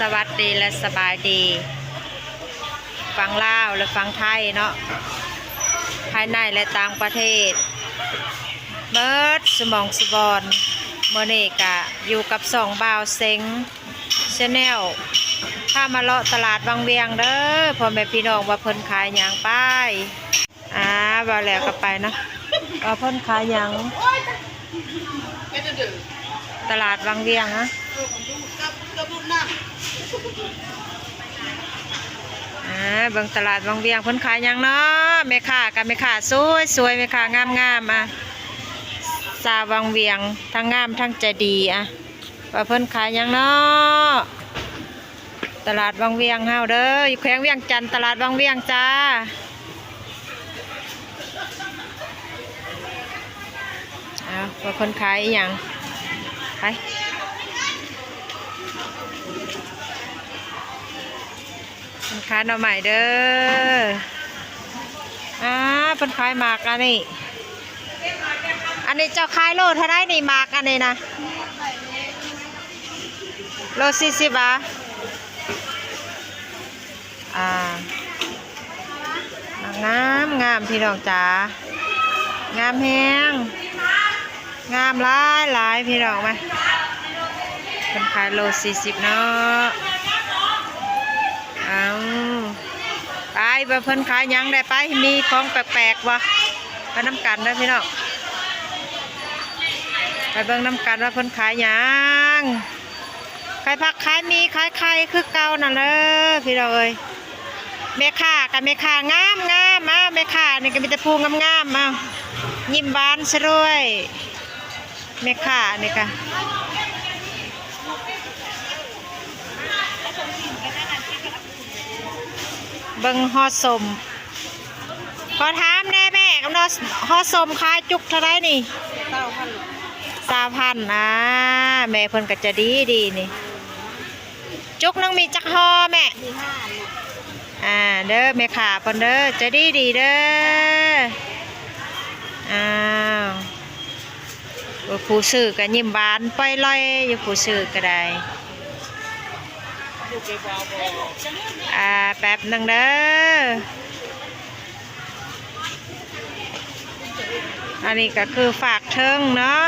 สวัสดีและสบายดี ฟังลาวและฟังไทยเนาะภายในและต่างประเทศเมิดสมองสบอนเมื่อนี้กะอยู่กับสองบ่าวเซ็งชาแนลข้ามาเลาะตลาดวังเวียงเด้อพ่อแม่พี่น้องว่าเพิ่นขายหยังป้ายอ่าบ่าวแล้วก็ไปเนาะว่าเพิ่นขายหยัง ตลาดวังเวียงฮะเบิ่งตลาดวังเวียงพิ่นขายยังเนาะแม่ค้ากับแม่ค้าสวยสวยแม่ค้างามงามอะสาววังเวียงทั้งงามทั้งใจดีอะว่าเพิ่นขายยังเนาะตลาดวังเวียงเฮาเด้ออยู่แขวงเวียงจันทน์ตลาดวังเวียงจ้าเอาว่าเพิ่นขายอิหยัง ไป เป็นขายหน่อใหม่เด้ออ่าเป็นขายหมากอันนี้ อันนี้เจ้าขายโลเท่าไรนี่หมากอันนี้นะ โลสี่สิบบาทอ่างามงามพี่น้องจ๋างามแฮง งามหลายหลายพี่น้องไหมาเป็นขายโลสี่สิบเนาะเอาไปบ่เพิ่นขายยังได้ไปมีของแปลกๆวะไปน้ำกันเด้พี่น้องไปเบิ่งน้ำกันว่าเพิ่นขายยังขายผักขายมีขายไข่คือเก่านั่นเลยพี่น้องเอ้ยแม่ค้ากับแม่ค้างามงามมาแม่ค้านี่ก็มีแต่พูงามๆมายิ้มหวานซะด้วย แม่ค้านี่ก็เบิงฮอสมขอถามแน่แม่กำลังฮอสมขายจุกเท่าไรนี่เก้าพันสามพันอ่าแม่เพิ่นก็จะดีดีนี่ จุกนึงมีจักฮอแม่อ่าเด้อแม่ขาเพิ่นเด้อจะดีดีเด้ออ้าว ผู้ซื้อก็ยิ้มหวานปล่อยลอยอยู่ผู้ซื้อก็ได้อาบออ่าแป๊บหนึ่งเด้ออันนี้ก็คือฝากเทิงเนาะ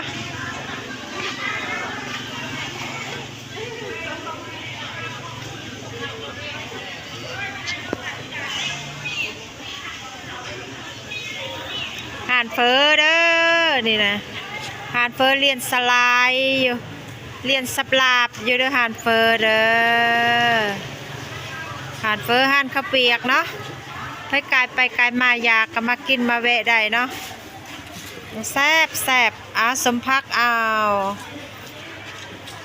หานเฟอเด้อนี่นะ หานเฟอร์เรียนสลด์อยู่เรียนสับลาบอยู่เด้อหานเฟอร์เด้อหานเฟอร์หานข้าวเปียกเนาะไปไกลไปไกลมาอยากก็มากินมาแวะได้เนาะแซบแซบอาสมพักเอา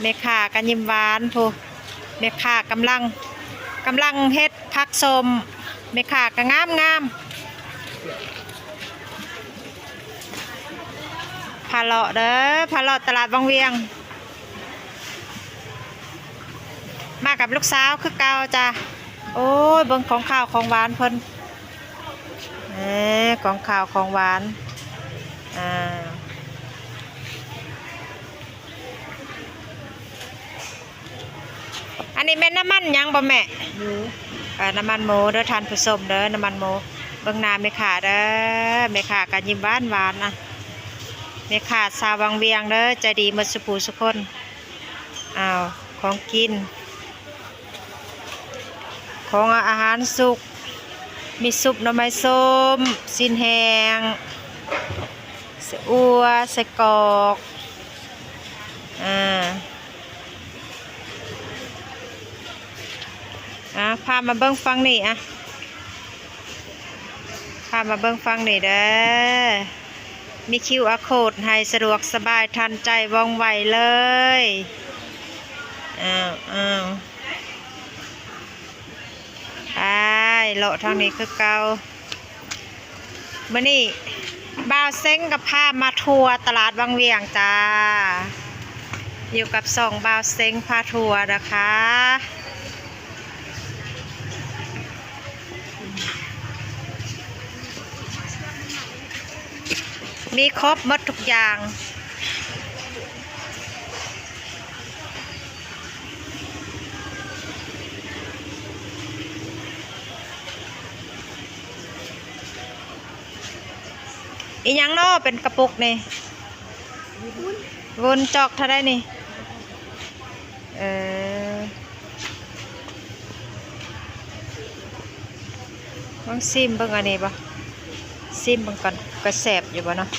เมค่ากันยิ้มหวานพูเมค่ากำลังกำลังเฮ็ดพักสมเมค่าก็งามงามาเลาะเด้อพาเลาะตลาดบางเวียง มากับลูกสาวคือเก่าจ้ะโอ้ยเบิ่งของข้าวของหวานเพิ่นเอ้ของข้าวของหวานอ่าอันนี้แม่นน้ำมันยังบ่แม่น้ำมันหมูเด้อทานผู้ชมเด้อน้ำมันหมูเบิ่งนาแม่ค้าเด้อแม่ค้าก็ยิ้มหวานหวานนะ แม่ค้าสาววังเวียงเด้อใจดีมดสุภูสุคนอ้าวของกิน ของอาหารสุก มีซุปหน่อไม้ส้มสินแหงสอัวใส่กอกอ่าอะพามาเบิ้งฟังนี่อะพามาเบิ้งฟังนี่เด้อ มีคิวอาโคดให้สะดวกสบายทันใจว่องไวเลยอ้าวอ้าวไปเลาะทางนี้คือเกามื่อนี้บ่าวเซ้งกับพามาทัวร์ตลาดวังเวียงจ้า อยู่กับสองบ่าวเซ้งพาทัวร์นะคะ มีครบหมดทุกอย่าง อีหยังนาะเป็นกระปุกนี่วนจอกเท่าได้นี่ เออลองซิมบิ่งอันนี้ปะ ซิมบิ่งก่อนก็แสบอยู่บ่เนาะ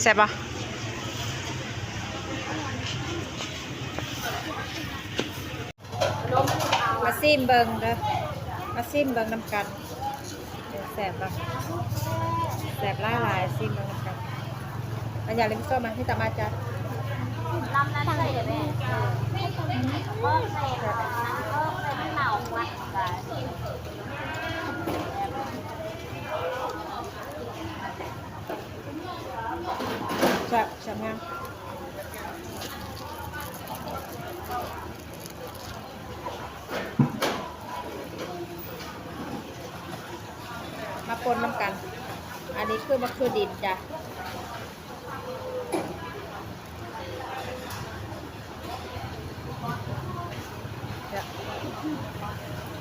แสบบ่มาซิมเบิ่งเด้อมาซิมเบิ่งนำกันเดี๋ยวแสบบ่แสบหลาลายซิมเบิงนำกันอันอย่าล่นส้มมาที่ตามาจ้ะลำนั้นเลยเดี๋ยวแม่ ก็ใส่ก็ใส่ไม่เหมาวัดกับงามมาปนน้ำกัน อันนี้คือมะเขือดินจ้ะ จ้ะเ